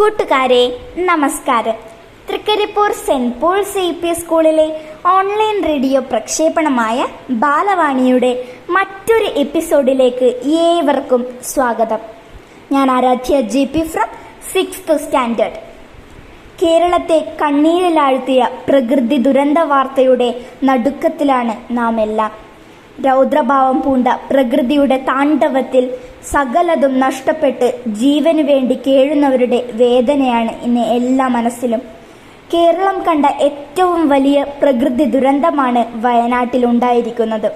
കൂട്ടുകാരെ നമസ്കാരം. Trikaripur saint Paul C P സ്കൂളിലെ ഓൺലൈൻ റേഡിയോ പ്രക്ഷേപണമായ ബാലവാണിയുടെ മറ്റൊരു എപ്പിസോഡിലേക്ക് ഏവർക്കും സ്വാഗതം. ഞാൻ Aaradhya G P from sixth standard. കേരളത്തെ കണ്ണീരിലാഴ്ത്തിയ പ്രകൃതി ദുരന്ത വാർത്തയുടെ നടുക്കത്തിലാണ് നാം എല്ലാം രൗദ്രഭാവം പൂണ്ട പ്രകൃതിയുടെ താണ്ഡവത്തിൽ സകലതും നഷ്ടപ്പെട്ട് ജീവന് വേണ്ടി കേഴുന്നവരുടെ വേദനയാണ് ഇന്ന് എല്ലാ മനസ്സിലും. കേരളം കണ്ട ഏറ്റവും വലിയ പ്രകൃതി ദുരന്തമാണ് വയനാട്ടിൽ ഉണ്ടായിരിക്കുന്നത്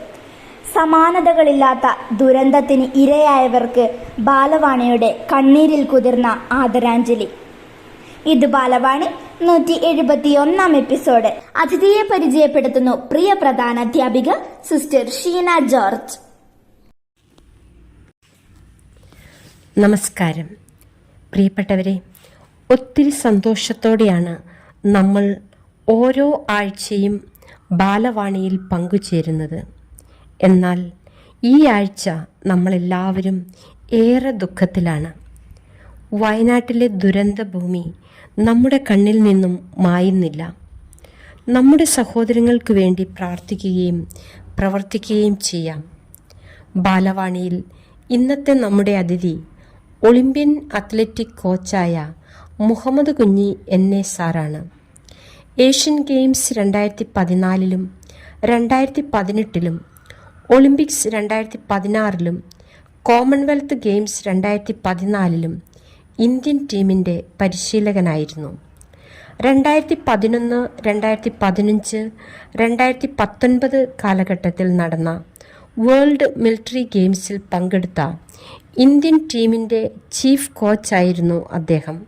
സമാനതകളില്ലാത്ത ദുരന്തത്തിന് ഇരയായവർക്ക് ബാലവാണിയുടെ കണ്ണീരിൽ കുതിർന്ന ആദരാഞ്ജലി. ഇത് ബാലവാണി നൂറ്റി എഴുപത്തി ഒന്നാം എപ്പിസോഡ്. അതിഥിയെ പരിചയപ്പെടുത്തുന്നു പ്രിയ പ്രധാന അധ്യാപിക സിസ്റ്റർ ഷീന ജോർജ്. നമസ്കാരം. പ്രിയപ്പെട്ടവരെ ഒത്തിരി സന്തോഷത്തോടെയാണ് നമ്മൾ ഓരോ ആഴ്ചയും ബാലവാണിയിൽ പങ്കുചേരുന്നത്. എന്നാൽ ഈ ആഴ്ച നമ്മളെല്ലാവരും ഏറെ ദുഃഖത്തിലാണ്. വയനാട്ടിലെ ദുരന്തഭൂമി നമ്മുടെ കണ്ണിൽ നിന്നും മായുന്നില്ല. നമ്മുടെ സഹോദരങ്ങൾക്ക് വേണ്ടി പ്രാർത്ഥിക്കുകയും പ്രവർത്തിക്കുകയും ചെയ്യാം. ബാലവാണിയിൽ ഇന്നത്തെ നമ്മുടെ അതിഥി ഒളിമ്പ്യൻ അത്ലറ്റിക് കോച്ചായ മുഹമ്മദ് കുഞ്ഞി എൻ എ സാറാണ്. ഏഷ്യൻ ഗെയിംസ് രണ്ടായിരത്തി പതിനാലിലും രണ്ടായിരത്തി പതിനെട്ടിലും ഒളിമ്പിക്സ് രണ്ടായിരത്തി പതിനാറിലും കോമൺവെൽത്ത് ഗെയിംസ് രണ്ടായിരത്തി പതിനാലിലും ഇന്ത്യൻ ടീമിന്റെ പരിശീലകനായിരുന്നു. രണ്ടായിരത്തി പതിനൊന്ന് രണ്ടായിരത്തി പതിനഞ്ച് രണ്ടായിരത്തി പത്തൊൻപത് കാലഘട്ടത്തിൽ നടന്ന വേൾഡ് മിലിറ്ററി ഗെയിംസിൽ പങ്കെടുത്ത ഇന്ത്യൻ ടീമിന്റെ ചീഫ് കോച്ചായിരുന്നു അദ്ദേഹം.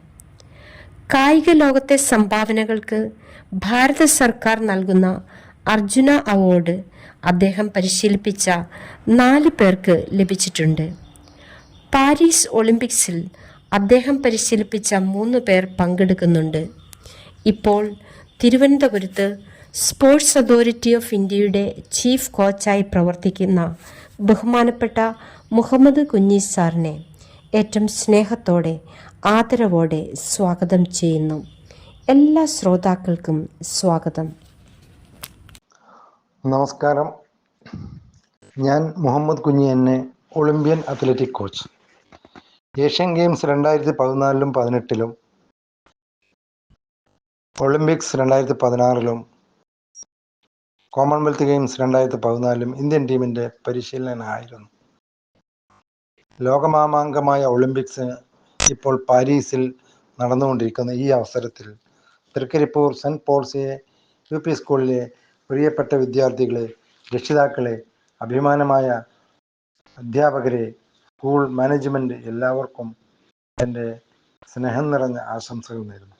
കായിക ലോകത്തെ സംഭാവനകൾക്ക് ഭാരത സർക്കാർ നൽകുന്ന അർജുന അവാർഡ് അദ്ദേഹം പരിശീലിപ്പിച്ച നാല് പേർക്ക് ലഭിച്ചിട്ടുണ്ട്. പാരീസ് ഒളിമ്പിക്സിൽ അദ്ദേഹം പരിശീലിപ്പിച്ച മൂന്ന് പേർ പങ്കെടുക്കുന്നുണ്ട്. ഇപ്പോൾ തിരുവനന്തപുരത്ത് സ്പോർട്സ് അതോറിറ്റി ഓഫ് ഇന്ത്യയുടെ ചീഫ് കോച്ചായി പ്രവർത്തിക്കുന്ന ബഹുമാനപ്പെട്ട മുഹമ്മദ് കുഞ്ഞി സാറിനെ ഏറ്റവും സ്നേഹത്തോടെ ആദരവോടെ സ്വാഗതം ചെയ്യുന്നു. എല്ലാ ശ്രോതാക്കൾക്കും സ്വാഗതം. നമസ്കാരം. ഞാൻ മുഹമ്മദ് കുഞ്ഞി എന്നെ Olympian athletic coach. Asian Games രണ്ടായിരത്തി പതിനാലിലും പതിനെട്ടിലും ഒളിമ്പിക്സ് രണ്ടായിരത്തി പതിനാറിലും കോമൺവെൽത്ത് ഗെയിംസ് രണ്ടായിരത്തി പതിനാലിലും ഇന്ത്യൻ ടീമിന്റെ പരിശീലനായിരുന്നു ലോകമാമാങ്കമായ ഒളിമ്പിക്സ് ഇപ്പോൾ പാരീസിൽ നടന്നുകൊണ്ടിരിക്കുന്ന ഈ അവസരത്തിൽ തൃക്കരിപ്പൂർ സെന്റ് പോൾസിയെ യു പി സ്കൂളിലെ പ്രിയപ്പെട്ട വിദ്യാർത്ഥികളെ രക്ഷിതാക്കളെ അഭിമാനമായ അധ്യാപകരെ സ്കൂൾ മാനേജ്മെന്റ് എല്ലാവർക്കും എന്റെ സ്നേഹം നിറഞ്ഞ ആശംസകൾ നേരുന്നു.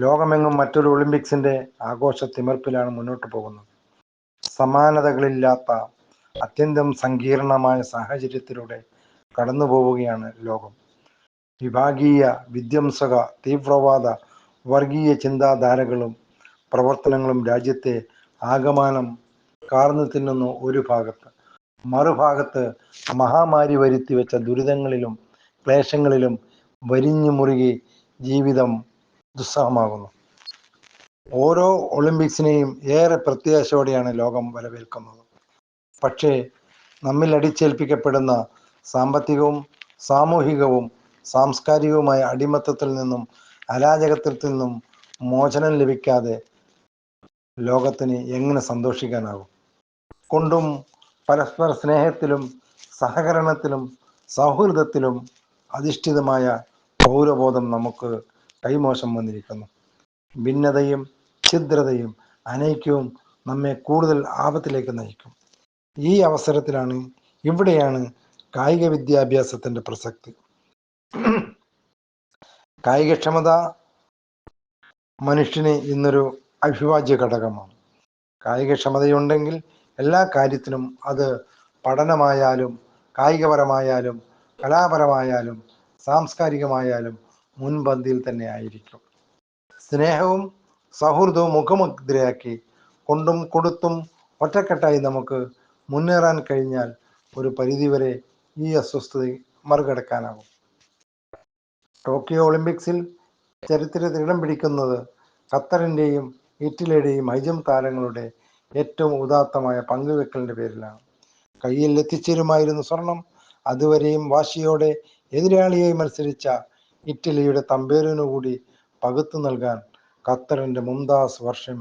ലോകമെങ്ങും മറ്റൊരു ഒളിമ്പിക്സിന്റെ ആഘോഷ തിമിർപ്പിലാണ് മുന്നോട്ട് പോകുന്നത്. സമാനതകളില്ലാത്ത അത്യന്തം സങ്കീർണമായ സാഹചര്യത്തിലൂടെ കടന്നു പോവുകയാണ് ലോകം. വിഭാഗീയ വിധ്വംസക തീവ്രവാദ വർഗീയ ചിന്താധാരകളും പ്രവർത്തനങ്ങളും രാജ്യത്തെ ആകമാനം കാർന്നു തിന്നുന്നു ഒരു ഭാഗത്ത്. മറുഭാഗത്ത് മഹാമാരി വരുത്തി വെച്ച ദുരിതങ്ങളിലും ക്ലേശങ്ങളിലും വരിഞ്ഞു മുറുകി ജീവിതം ദുസ്സഹമാകുന്നു. ഓരോ ഒളിമ്പിക്സിനെയും ഏറെ പ്രത്യാശയോടെയാണ് ലോകം വരവേൽക്കുന്നത് പക്ഷേ നമ്മിൽ അടിച്ചേൽപ്പിക്കപ്പെടുന്ന സാമ്പത്തികവും സാമൂഹികവും സാംസ്കാരികവുമായ അടിമത്തത്തിൽ നിന്നും അരാജകത്വത്തിൽ നിന്നും മോചനം ലഭിക്കാതെ ലോകത്തിന് എങ്ങനെ സന്തോഷിക്കാനാകും? കൊണ്ടും പരസ്പര സ്നേഹത്തിലും സഹകരണത്തിലും സൗഹൃദത്തിലും അധിഷ്ഠിതമായ പൗരബോധം നമുക്ക് കൈമോശം വന്നിരിക്കുന്നു. ഭിന്നതയും ഛിദ്രതയും അനൈക്യവും നമ്മെ കൂടുതൽ ആപത്തിലേക്ക് നയിക്കും. ഈ അവസരത്തിലാണ് ഇവിടെയാണ് കായിക വിദ്യാഭ്യാസത്തിന്റെ പ്രസക്തി. കായികക്ഷമത മനുഷ്യന് ഇന്നൊരു അഭിവാജ്യ ഘടകമാണ് കായികക്ഷമതയുണ്ടെങ്കിൽ എല്ലാ കാര്യത്തിനും അത് പഠനമായാലും കായികപരമായാലും കലാപരമായാലും സാംസ്കാരികമായാലും മുൻപന്തിയിൽ തന്നെ ആയിരിക്കും. സ്നേഹവും സൗഹൃദവും മുഖമുദ്രയാക്കി കൊണ്ടും കൊടുത്തും ഒറ്റക്കെട്ടായി നമുക്ക് മുന്നേറാൻ കഴിഞ്ഞാൽ ഒരു പരിധിവരെ ഈ അസ്വസ്ഥത മറികടക്കാനാകും. ടോക്കിയോ ഒളിമ്പിക്സിൽ ചരിത്രത്തിൽ ഇടം പിടിക്കുന്നത് ഖത്തറിന്റെയും ഇറ്റലിയുടെയും ഹൈജം താരങ്ങളുടെ ഏറ്റവും ഉദാത്തമായ പങ്കുവെക്കലിന്റെ പേരിലാണ്. കയ്യിൽ എത്തിച്ചേരുമായിരുന്നു സ്വർണം അതുവരെയും വാശിയോടെ എതിരാളിയായി മത്സരിച്ച ഇറ്റലിയുടെ തമ്പേരിനു കൂടി പകുത്തു നൽകാൻ ഖത്തറിന്റെ മുംതാസ് വർഷം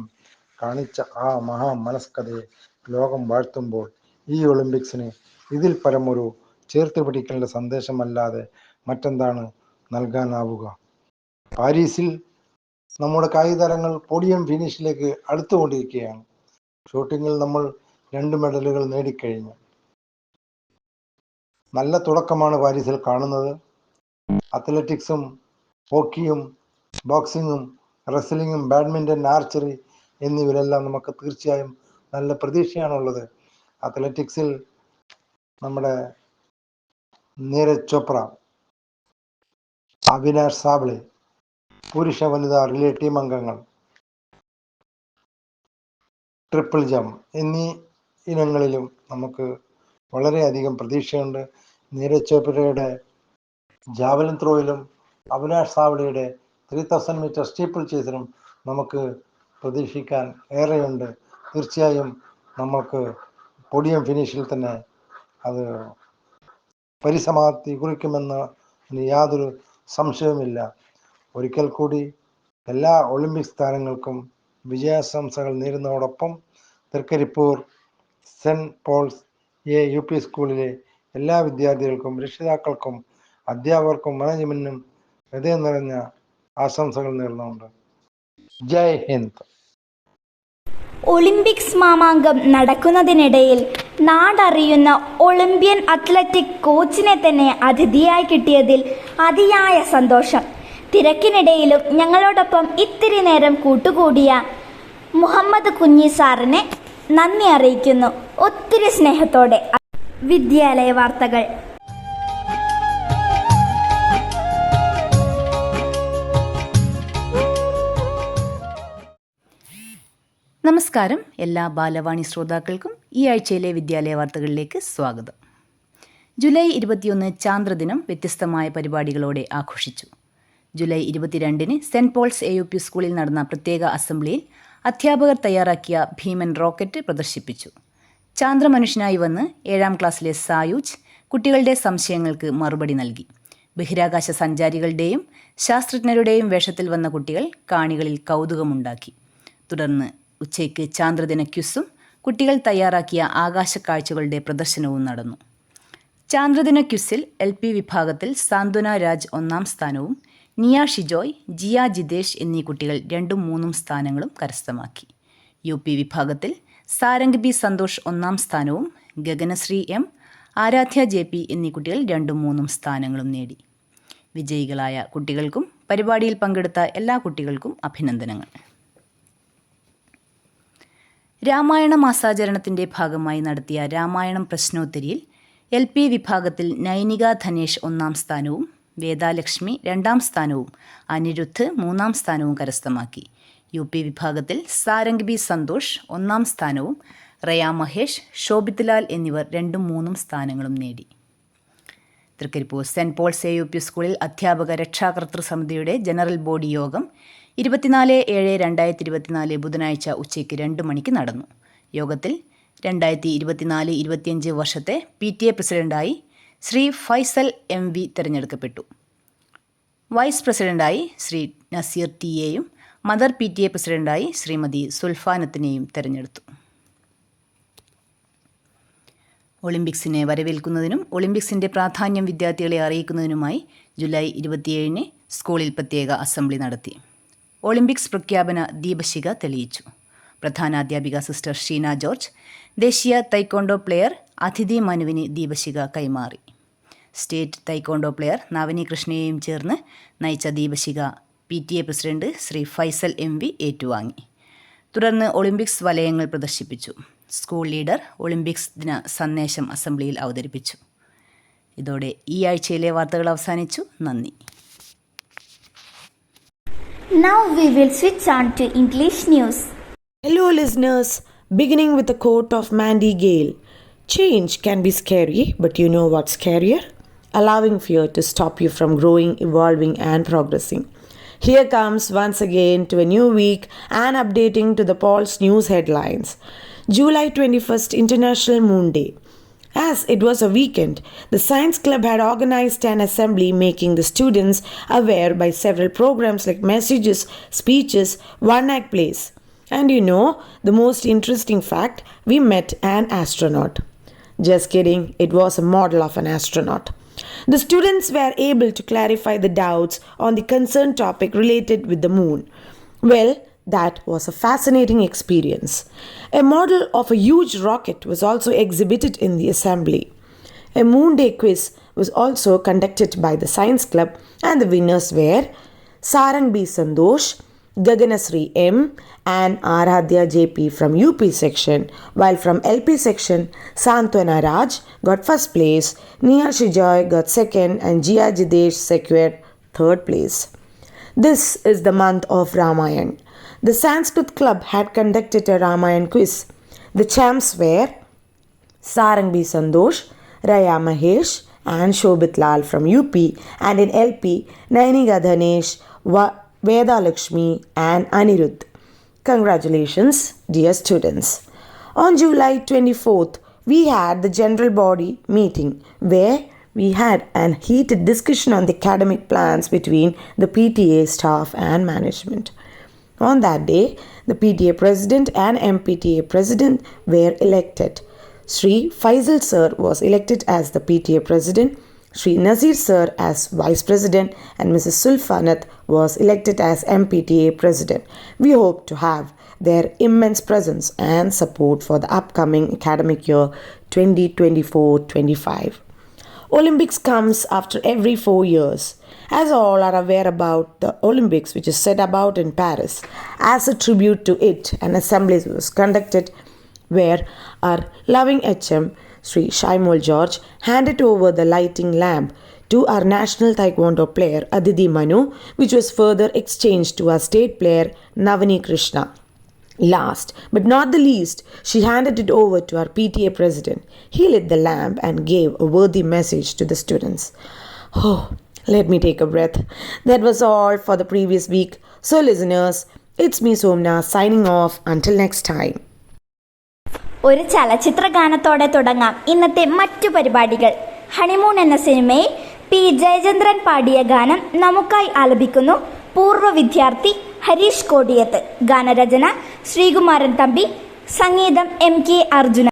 കാണിച്ച ആ മഹാ മനസ്കഥയെ ലോകം വാഴ്ത്തുമ്പോൾ ഈ ഒളിമ്പിക്സിന് ഇതിൽ പരമൊരു ചേർത്ത് പിടിക്കേണ്ട സന്ദേശമല്ലാതെ മറ്റെന്താണ് നൽകാനാവുക? പാരീസിൽ നമ്മുടെ കായിക താരങ്ങൾ പോഡിയം ഫിനിഷിലേക്ക് അടുത്തുകൊണ്ടിരിക്കുകയാണ്. ഷൂട്ടിങ്ങിൽ നമ്മൾ രണ്ട് മെഡലുകൾ നേടിക്കഴിഞ്ഞു. നല്ല തുടക്കമാണ് പാരീസിൽ കാണുന്നത്. അത്ലറ്റിക്സും ഹോക്കിയും ബോക്സിങ്ങും റെസ്ലിങ്ങും ബാഡ്മിന്റൺ ആർച്ചറി എന്നിവരെല്ലാം നമുക്ക് തീർച്ചയായും നല്ല പ്രതീക്ഷയാണുള്ളത്. അത്ലറ്റിക്സിൽ നമ്മുടെ നീരജ് ചോപ്ര അവിനാഷ് സാബ്ളെ പുരുഷ വനിതാ റിലേ ടീം അംഗങ്ങൾ. ട്രിപ്പിൾ ജം എന്നീ ഇനങ്ങളിലും നമുക്ക് വളരെയധികം പ്രതീക്ഷയുണ്ട്. നീരജ് ചോപ്രയുടെ ജാവലിൻ ത്രോയിലും അവിനാഷ് സാവളിയുടെ ത്രീ തൗസൻഡ് മീറ്റർ സ്റ്റീപ്പിൾ ചേസിലും നമുക്ക് പ്രതീക്ഷിക്കാൻ ഏറെയുണ്ട്. തീർച്ചയായും നമുക്ക് പൊടിയം ഫിനിഷിൽ തന്നെ അത് പരിസമാപ്തി കുറിക്കുമെന്ന് യാതൊരു സംശയവുമില്ല. ഒരിക്കൽ കൂടി എല്ലാ ഒളിമ്പിക്സ് താരങ്ങൾക്കും വിജയാശംസകൾ നേരുന്നതോടൊപ്പം Thrikaripur saint Paul's A U P സ്കൂളിലെ എല്ലാ വിദ്യാർത്ഥികൾക്കും രക്ഷിതാക്കൾക്കും അധ്യാപകർക്കും മാനേജ്മെന്റിനും ഹൃദയം നിറഞ്ഞ ആശംസകൾ നേർന്നുകൊണ്ട് ജയ് ഹിന്ദ്. ഒളിമ്പിക്സ് മാമാങ്കം നടക്കുന്നതിനിടയിൽ നാടറിയുന്ന ഒളിമ്പ്യൻ അത്ലറ്റിക് കോച്ചിനെ തന്നെ അതിഥിയായി കിട്ടിയതിൽ അതിയായ സന്തോഷം. തിരക്കിനിടയിലും ഞങ്ങളോടൊപ്പം ഇത്തിരി നേരം കൂട്ടുകൂടിയ മുഹമ്മദ് കുഞ്ഞി സാറിനെ നന്ദി അറിയിക്കുന്നു. ഒത്തിരി സ്നേഹത്തോടെ. വിദ്യാലയ വാർത്തകൾ. നമസ്കാരം. എല്ലാ ബാലവാണി ശ്രോതാക്കൾക്കും ഈ ആഴ്ചയിലെ വിദ്യാലയ വാർത്തകളിലേക്ക് സ്വാഗതം. ജൂലൈ ഇരുപത്തിയൊന്ന് ചാന്ദ്രദിനം വ്യത്യസ്തമായ പരിപാടികളോടെ ആഘോഷിച്ചു. ജൂലൈ ഇരുപത്തിരണ്ടിന് saint Paul's A U P സ്കൂളിൽ നടന്ന പ്രത്യേക അസംബ്ലിയിൽ അധ്യാപകർ തയ്യാറാക്കിയ ഭീമൻ റോക്കറ്റ് പ്രദർശിപ്പിച്ചു. ചാന്ദ്രമനുഷ്യനായി വന്ന് ഏഴാം ക്ലാസ്സിലെ സായൂജ് കുട്ടികളുടെ സംശയങ്ങൾക്ക് മറുപടി നൽകി. ബഹിരാകാശ സഞ്ചാരികളുടെയും ശാസ്ത്രജ്ഞരുടെയും വേഷത്തിൽ വന്ന കുട്ടികൾ കാണികളിൽ കൗതുകമുണ്ടാക്കി. തുടർന്ന് ഉച്ചയ്ക്ക് ചാന്ദ്രദിന ക്യുസും കുട്ടികൾ തയ്യാറാക്കിയ ആകാശ കാഴ്ചകളുടെ പ്രദർശനവും നടന്നു. ചാന്ദ്രദിന ക്യുസിൽ എൽ പി വിഭാഗത്തിൽ സാന്ത്വന രാജ് ഒന്നാം സ്ഥാനവും നിയ ഷിജോയ് ജിയ ജിതേഷ് എന്നീ കുട്ടികൾ രണ്ടും മൂന്നും സ്ഥാനങ്ങളും കരസ്ഥമാക്കി. യു പി വിഭാഗത്തിൽ സാരംഗ് ബി സന്തോഷ് ഒന്നാം സ്ഥാനവും Gaganasree M Aradhya J P എന്നീ കുട്ടികൾ രണ്ടും മൂന്നും സ്ഥാനങ്ങളും നേടി. വിജയികളായ കുട്ടികൾക്കും പരിപാടിയിൽ പങ്കെടുത്ത എല്ലാ കുട്ടികൾക്കും അഭിനന്ദനങ്ങൾ. രാമായണ മാസാചരണത്തിന്റെ ഭാഗമായി നടത്തിയ രാമായണം പ്രശ്നോത്തരിയിൽ എൽ പി വിഭാഗത്തിൽ നൈനിക ധനേഷ് ഒന്നാം സ്ഥാനവും വേദാലക്ഷ്മി രണ്ടാം സ്ഥാനവും അനിരുദ്ധ് മൂന്നാം സ്ഥാനവും കരസ്ഥമാക്കി. യു പി വിഭാഗത്തിൽ സാരംഗ് ബി സന്തോഷ് ഒന്നാം സ്ഥാനവും റയാ മഹേഷ് ശോഭിത്ലാൽ എന്നിവർ രണ്ടും മൂന്നും സ്ഥാനങ്ങളും നേടി. Thrikaripur saint Paul's A U P സ്കൂളിൽ അധ്യാപക രക്ഷാകർതൃ സമിതിയുടെ ജനറൽ ബോഡി യോഗം ഇരുപത്തിനാല് ഏഴ് രണ്ടായിരത്തി ഇരുപത്തിനാല് ബുധനാഴ്ച ഉച്ചയ്ക്ക് രണ്ട് മണിക്ക് നടന്നു. യോഗത്തിൽ രണ്ടായിരത്തി ഇരുപത്തിനാല് ഇരുപത്തിയഞ്ച് വർഷത്തെ പി ടി എ പ്രസിഡന്റായി ശ്രീ ഫൈസൽ എം വി തിരഞ്ഞെടുക്കപ്പെട്ടു. വൈസ് പ്രസിഡന്റായി ശ്രീ നസീർ ടി എയും മദർ പി ടി എ പ്രസിഡന്റായി ശ്രീമതി സുൽഫാനത്തിനെയും തിരഞ്ഞെടുത്തു. ഒളിമ്പിക്സിനെ വരവേൽക്കുന്നതിനും ഒളിമ്പിക്സിന്റെ പ്രാധാന്യം വിദ്യാർത്ഥികളെ അറിയിക്കുന്നതിനുമായി ജൂലൈ ഇരുപത്തിയേഴിന് സ്കൂളിൽ പ്രത്യേക അസംബ്ലി നടത്തി. ഒളിമ്പിക്സ് പ്രഖ്യാപന ദീപശിഖ തെളിയിച്ചു. പ്രധാനാധ്യാപിക സിസ്റ്റർ ഷീന ജോർജ് ദേശീയ തൈക്കോണ്ടോ പ്ലെയർ അതിഥി മനുവിന് ദീപശിഖ കൈമാറി. സ്റ്റേറ്റ് തൈക്കോണ്ടോ പ്ലെയർ നവനി കൃഷ്ണയെയും ചേർന്ന് നയിച്ച ദീപശിഖ P T A president Shri Faisal M V ഏറ്റുവാങ്ങി. തുടർന്ന് ഒളിമ്പിക്സ് വലയങ്ങൾ പ്രദർശിപ്പിച്ചു. സ്കൂൾ ലീഡർ ഒളിമ്പിക്സ് ദിന സന്ദേശം അസംബ്ലിയിൽ അവതരിപ്പിച്ചു. ഇതോടെ ഈ ആഴ്ചയിലെ വാർത്തകൾ അവസാനിച്ചു. നന്ദി. Now we will switch on to English news. Hello, listeners. Beginning with a quote of Mandy Gale. Change can be scary, but you know what's scarier? allowing fear to stop you from growing, evolving, and progressing. Here comes once again to a new week and updating to the Pulse news headlines. July 21st, International Moon Day. As it was a weekend, the Science Club had organized an assembly making the students aware by several programs like messages, speeches, one act plays. And you know, the most interesting fact we met an astronaut. Just kidding, it was a model of an astronaut. The students were able to clarify the doubts on the concerned topic related with the moon. Well, that was a fascinating experience. A model of a huge rocket was also exhibited in the assembly. A Moon Day quiz was also conducted by the Science Club, and the winners were Sarang B. Sandosh, Gaganasri M, and Aradhya JP from UP section, while from LP section, Santwana Raj got first place, Nia Shijoy got second, and Jia Jidesh secured third place. This is the month of Ramayan. The Sanskrit Club had conducted a Ramayan quiz. The champs were Sarangbi Sandosh, Raya Mahesh, and Shobit Lal from UP, and in LP, Nainika Dhanesh, Va- Veda Lakshmi, and Anirudh. Congratulations, dear students. On July 24th, we had the general body meeting where we had an heated discussion on the academic plans between the PTA staff and management. On that day, the PTA president and MPTA president were elected. Sri Faisal sir was elected as the PTA president, Sri Nazir sir as vice president, and Mrs. Sulfanat was elected as MPTA president. We hope to have their immense presence and support for the upcoming academic year 2024-25. Olympics comes after every 4 years. As all are aware about the Olympics which is set about in Paris, as a tribute to it, an assembly was conducted where our loving HM Sri Shaimol George handed over the lighting lamp to our national taekwondo player Aditi Manu, which was further exchanged to our state player Navani Krishna. Last but not the least, she handed it over to our PTA president. He lit the lamp and gave a worthy message to the students. Oh, let me take a breath. That was all for the previous week. So, listeners, it's me Somna signing off. Until next time. ഒരു ചലച്ചിത്ര ഗാനത്തോടെ തുടങ്ങാം. ഇന്നത്തെ മറ്റു പരിപാടികൾ. Honeymoon എന്ന സിനിമയിൽ P. Jayachandran പാടിയ ഗാനം നമുക്കായി ആലപിക്കുന്നു പൂർവ വിദ്യാർത്ഥി ഹരീഷ് കോടിയത്ത്. ഗാനരചന ശ്രീകുമാരൻ തമ്പി സംഗീതം എം കെ അർജുന.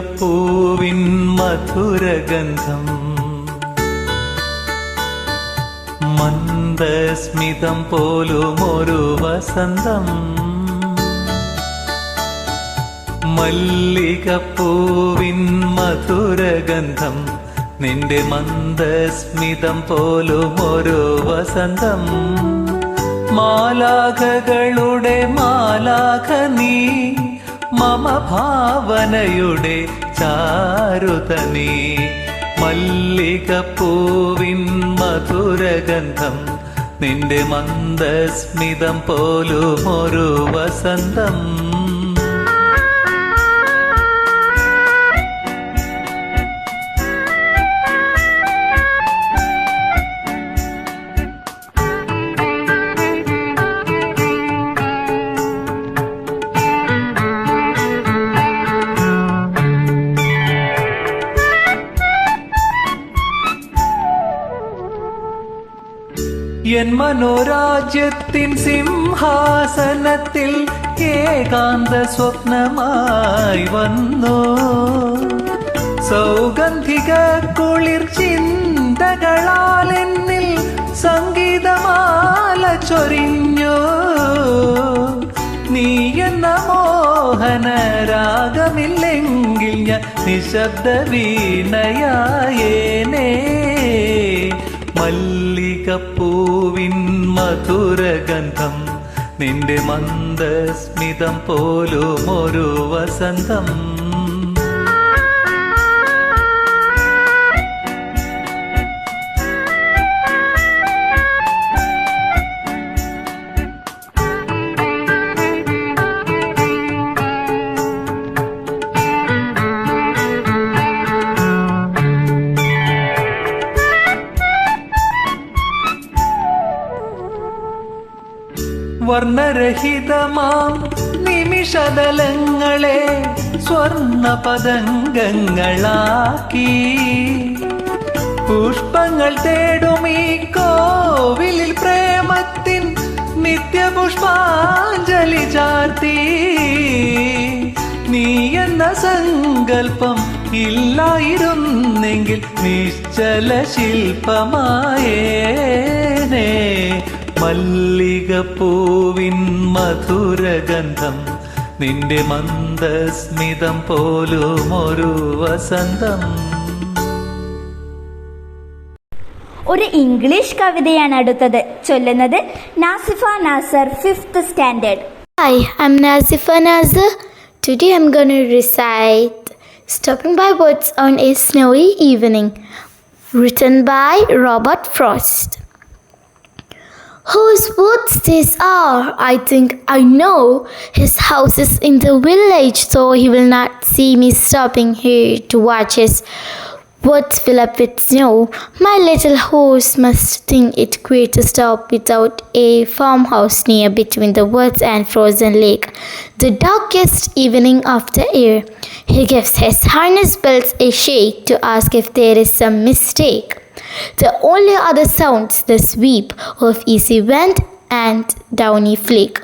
മല്ലികപ്പൂവിൻ മധുരഗന്ധം. മന്ദസ്മിതം പോലും ഒരു വസന്തം. മല്ലികപ്പൂവിൻ മധുരഗന്ധം നിന്റെ മന്ദസ്മിതം പോലും ഒരു വസന്തം. മാലാഖകളുടെ മാലാഖ നീ മമ ഭാവനയുടെ ചാരുതനീ. മല്ലികപ്പൂവിൻ മധുരഗന്ധം നിന്റെ മന്ദസ്മിതം പോലും ഒരു വസന്തം. മനോരാജ്യത്തിൻ സിംഹാസനത്തിൽ ഏകാന്ത സ്വപ്നമായി വന്നു. സൗഗന്ധിക കുളിർ ചിന്തകളാൽ എന്നിൽ സംഗീതമാല ചൊരിഞ്ഞു. നീ എന്ന മോഹന രാഗമില്ലെങ്കിൽ ഞാൻ നിശബ്ദ വീണയായേനേ. മല്ലികപ്പൂവിൻ മധുരഗന്ധം നിന്റെ മന്ദസ്മിതം പോലും ഒരു വസന്തം. വർണരഹിതമാം നിമിഷതലങ്ങളെ സ്വർണ പതംഗങ്ങളാക്കി പുഷ്പങ്ങൾ തേടും ഈ കോവിലിൽ പ്രേമത്തിൻ നിത്യപുഷ്പാഞ്ജലി ചാർത്തി. നീ എന്ന സങ്കല്പം ഇല്ലായിരുന്നെങ്കിൽ നിശ്ചല ശില്പമായേനേ മല്ലികപ്പൂവിൻ മധുരഗന്ധം നിന്റെ മന്ദസ്മിതം പോലും ഒരു വസന്തം ഒരു ഇംഗ്ലീഷ് കവിതയാണ് അടുത്തത് ചൊല്ലുന്നത് Nazifa Nasar fifth standard Hi, I'm Nazifa Nazir. Today I'm going to recite Stopping by Woods on a Snowy Evening, written by Robert Frost. Whose woods these are? I think I know. His house is in the village, so he will not see me stopping here to watch his woods fill up with snow. My little horse must think it queer to stop without a farmhouse near between the woods and frozen lake. The darkest evening of the year, he gives his harness bells a shake to ask if there is some mistake. The only other sounds the sweep of easy wind and downy flake.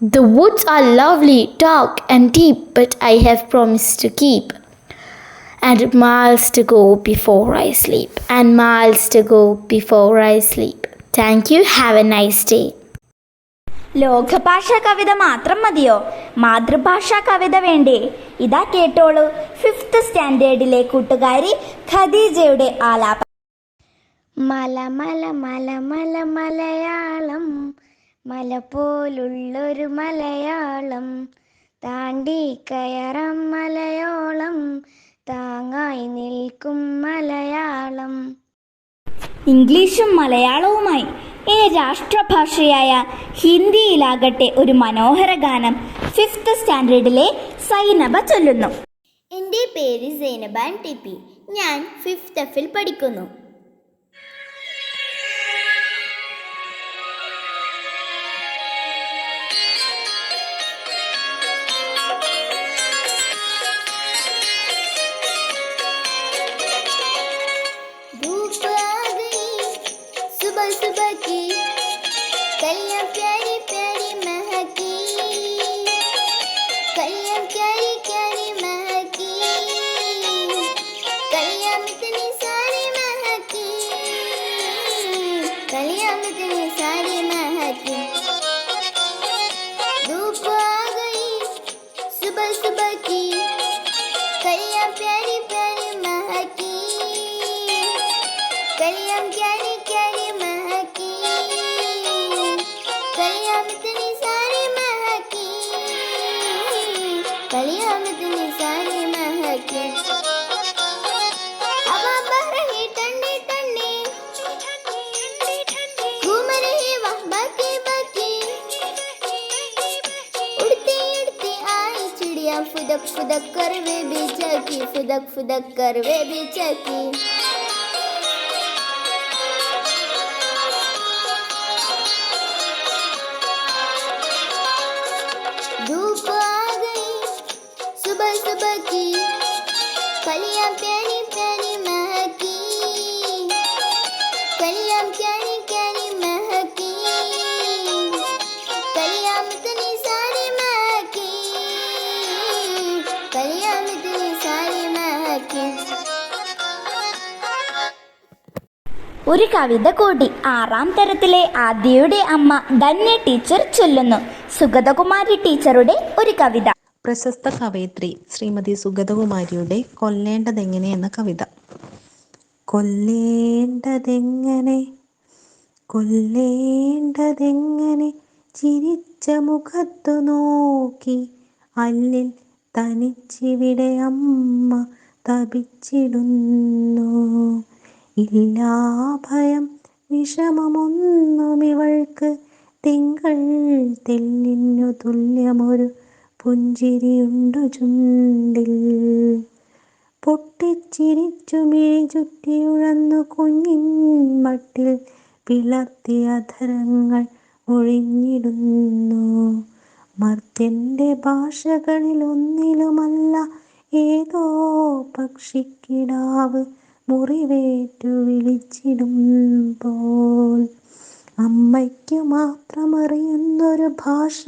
The woods are lovely, dark, and deep, but I have promised to keep. And miles to go before I sleep. And miles to go before I sleep. Thank you. Have a nice day. ലോകഭാഷാ കവിത മാത്രം മതിയോ മാതൃഭാഷാ കവിത വേണ്ടേ ഇതാ കേട്ടോളൂ fifth സ്റ്റാൻഡേർഡിലെ കൂട്ടുകാരി ഖദീജയുടെ ആലാപനം മല മല മല മല മലയാളം. മല പോലുള്ളൊരു മലയാളം. താണ്ടി കയറം മലയോളം. താങ്ങായി നിൽക്കും മലയാളം. ഇംഗ്ലീഷും മലയാളവുമായി ഈ രാഷ്ട്രഭാഷയായ ഹിന്ദിയിലാകട്ടെ ഒരു മനോഹര ഗാനം ഫിഫ്ത്ത് സ്റ്റാൻഡേർഡിലെ സൈനബ ചൊല്ലുന്നു. എന്റെ പേര് സൈനബാൻ ടി പി ഞാൻ ഫിഫ്ത്ത് എഫിൽ പഠിക്കുന്നു. फुदक कर वे भी चकी फुदक फुदक कर वे भी ഒരു കവിത കൂടി ആറാം തരത്തിലെ ആദ്യയുടെ അമ്മ ധന്യ ടീച്ചർ ചൊല്ലുന്നു. സുഗതകുമാരി ടീച്ചറുടെ ഒരു കവിത. പ്രശസ്ത കവയിത്രി ശ്രീമതി സുഗതകുമാരിയുടെ കൊല്ലേണ്ടതെങ്ങനെ എന്ന കവിത. കൊല്ലേണ്ടതെങ്ങനെ? കൊല്ലേണ്ടതെങ്ങനെ? ചിരിച്ച മുഖത്തു നോക്കി അല്ലിൽ തനിച്ചിവിടെ അമ്മ തപിച്ചിടുന്നു. ഇല്ലാ ഭയം വിഷമമൊന്നും ഇവൾക്ക് തിങ്കൾ തെല്ലിനു തുല്യമൊരു പുഞ്ചിരിയുണ്ടു ചുണ്ടിൽ. പൊട്ടിച്ചിരിച്ചു മിഴി ചുറ്റിയുഴന്നു കുഞ്ഞിൻ മട്ടിൽ പിളർത്തിയ ധരങ്ങൾ ഒഴിഞ്ഞിടുന്നു. മർത്യന്റെ ഭാഷകളിലൊന്നിലുമല്ല ഏതോ പക്ഷിക്കിടാവ് മുറിവേറ്റു വിളിച്ചിടുമ്പോൾ അമ്മയ്ക്കു മാത്രമറിയുന്നൊരു ഭാഷ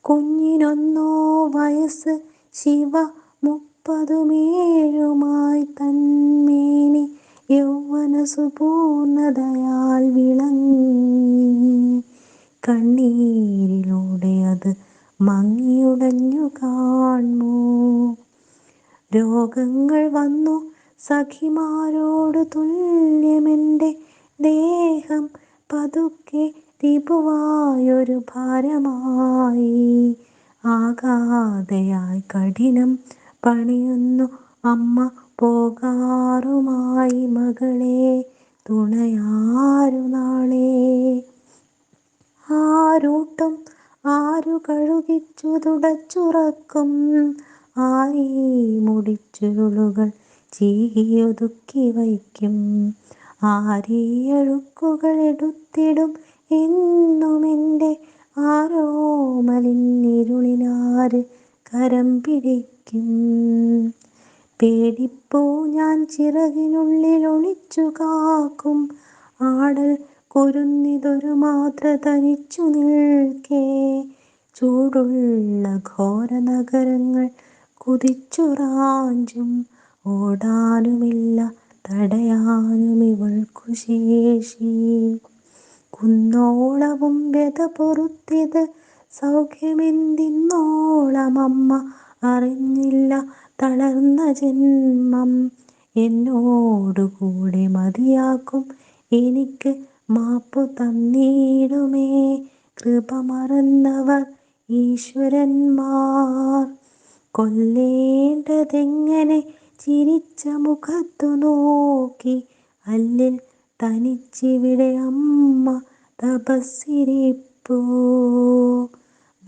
കുഞ്ഞിനൊന്നോ വയസ്സ് ശിവ മുപ്പതുമേഴുമായി തന്മേനി യൗവന സുപൂർണതയാൽ വിളങ്ങി. കണ്ണീരിലൂടെ അത് മങ്ങിയുടഞ്ഞു കാണുമോ? രോഗങ്ങൾ വന്നു സഖിമാരോട് തുല്യമെന്റെ ദേഹം പതുക്കെ തിപുവായൊരു ഭാരമായി. ആകാതെയായി കഠിനം പണിയുന്നു അമ്മ പോകാറുമായി മകളെ തുണയാരു നാളെ. ആരൂട്ടും ആരു കഴുകിച്ചു തുടച്ചുറക്കും. ആരീ മുടിച്ചുരുളുകൾ ചീകിയൊതുക്കി വയ്ക്കും. ആരീയഴുക്കുകൾ എടുത്തിടും. എന്നുമെന്റെ ആരോമലിന്നിരുളിനാര് കരം പിടിക്കും. പേടിപ്പോ ഞാൻ ചിറകിനുള്ളിൽ ഒളിച്ചു കാക്കും. ആടൽ കൊരുന്നിതൊരു മാത്ര തനിച്ചു നിൽക്കേ. ചൂടുള്ള ഘോര നഗരങ്ങൾ കുതിച്ചുറാഞ്ചും ഓടാനുമില്ല തടയാനും ഇവൾക്കു ശേഷി. കുന്നോളവും വ്യത പൊറുത്തിത് സൗഖ്യമെന്തിന്നോളം അമ്മ അറിഞ്ഞില്ല തളർന്ന ജന്മം എന്നോടുകൂടെ മതിയാക്കും. എനിക്ക് മാപ്പു തന്നിടുമേ കൃപ മറന്നവർ ഈശ്വരന്മാർ. കൊല്ലേണ്ടതെങ്ങനെ ചിരിച്ച മുഖത്തു നോക്കി. അല്ലിൽ തനിച്ചിവിടെ അമ്മ തപസ്സിരിപ്പോ.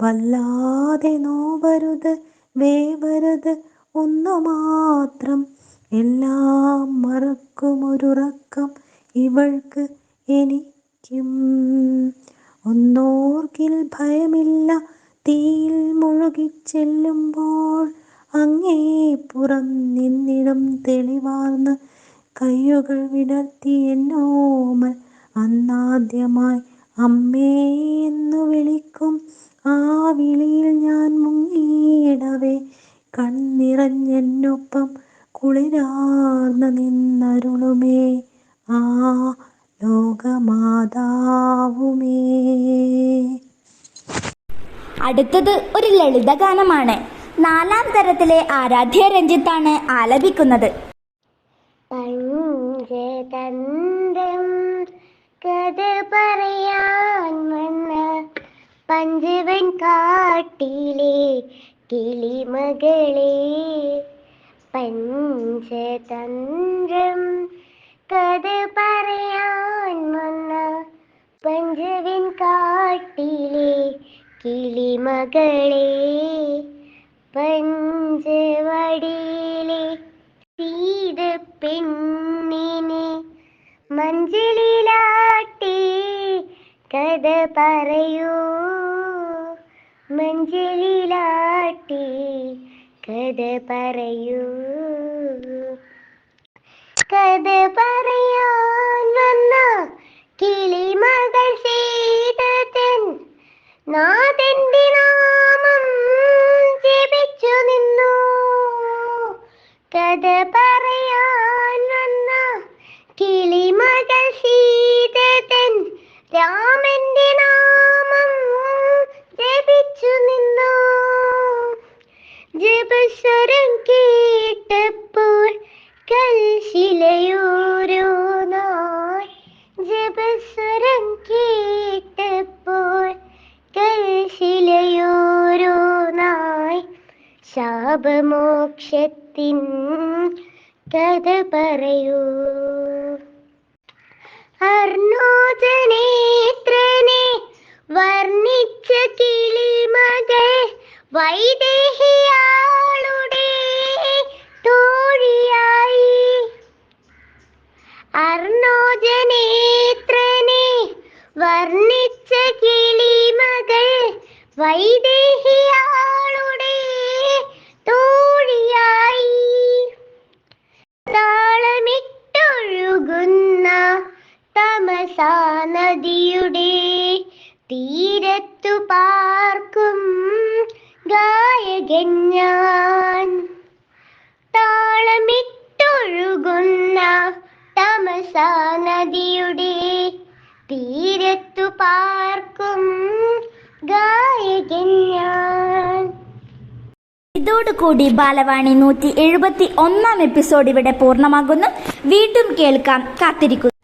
വല്ലാതെ നോവരുത് വേവരുത് ഒന്നു മാത്രം എല്ലാം മറക്കുമൊരുറക്കം ഇവൾക്ക് എനിക്കും. ഒന്നോർക്കിൽ ഭയമില്ല തീയിൽ മുഴുകിച്ചെല്ലുമ്പോൾ അങ്ങേ പുറം നിന്നിടം തെളിവാർന്ന് കയ്യുകൾ വിടർത്തി എന്നോമൽ അന്നാദ്യമായി അമ്മേ എന്നു വിളിക്കും. ആ വിളിയിൽ ഞാൻ മുങ്ങിയിടവേ കണ്ണിറഞ്ഞെന്നൊപ്പം കുളിരാർന്ന് നിന്നരുളുമേ ആ ലോകമാതാവുമേ. അടുത്തത് ഒരു ലളിതഗാനമാണ്. നാലാം തരത്തിലെ ആരാധ്യ രഞ്ജിത്താണ് ആലപിക്കുന്നത്. പഞ്ചതന്ത്രം കഥ പറയാൻ വന്ന പഞ്ചവൻ കാട്ടിലെ കിളിമകളെ. പഞ്ചതന്ത്രം കഥ പറയാൻ വന്ന പഞ്ചവൻ കാട്ടിലെ കിളിമകളെ. പഞ്ചവടിയിലെ സീത പെണ്ണിനെ മഞ്ചളിലാട്ടി കഥ പറയൂ. മഞ്ചളിലാട്ടി കഥ പറയൂ. കഥ പറയാൻ വന്ന കിളിമകൾ സീതൻ നാഥന്റെ കഥ പറയാൻ വന്ന കിളിമകൾ സീതൻ രാമന്റെ നാമം ജപിച്ചു നിന്നു. ജപസ്വരം കേട്ടപ്പോൾ കൽശിലയോരോ നാൾ ജപസ്വരം കേട്ടപ്പോൾ കൽശിലയോരോ നാൾ ശാപമോക്ഷത്തെ സന്തോഷത്തിൻ കഥ പറയൂ. അർണോജനേത്രനെ വർണിച്ച കിളിമകൾ വൈദേഹിയാളുടെ തോഴിയായി. അർണോജനേത്രനെ വർണിച്ച കിളിമകൾ വൈദേഹിയാളുടെ ഇതോടുകൂടി ബാലവാണി നൂറ്റി എഴുപത്തി ഒന്നാം എപ്പിസോഡ് ഇവിടെ പൂർണമാകുന്നു. വീണ്ടും കേൾക്കാം. കാത്തിരിക്കുക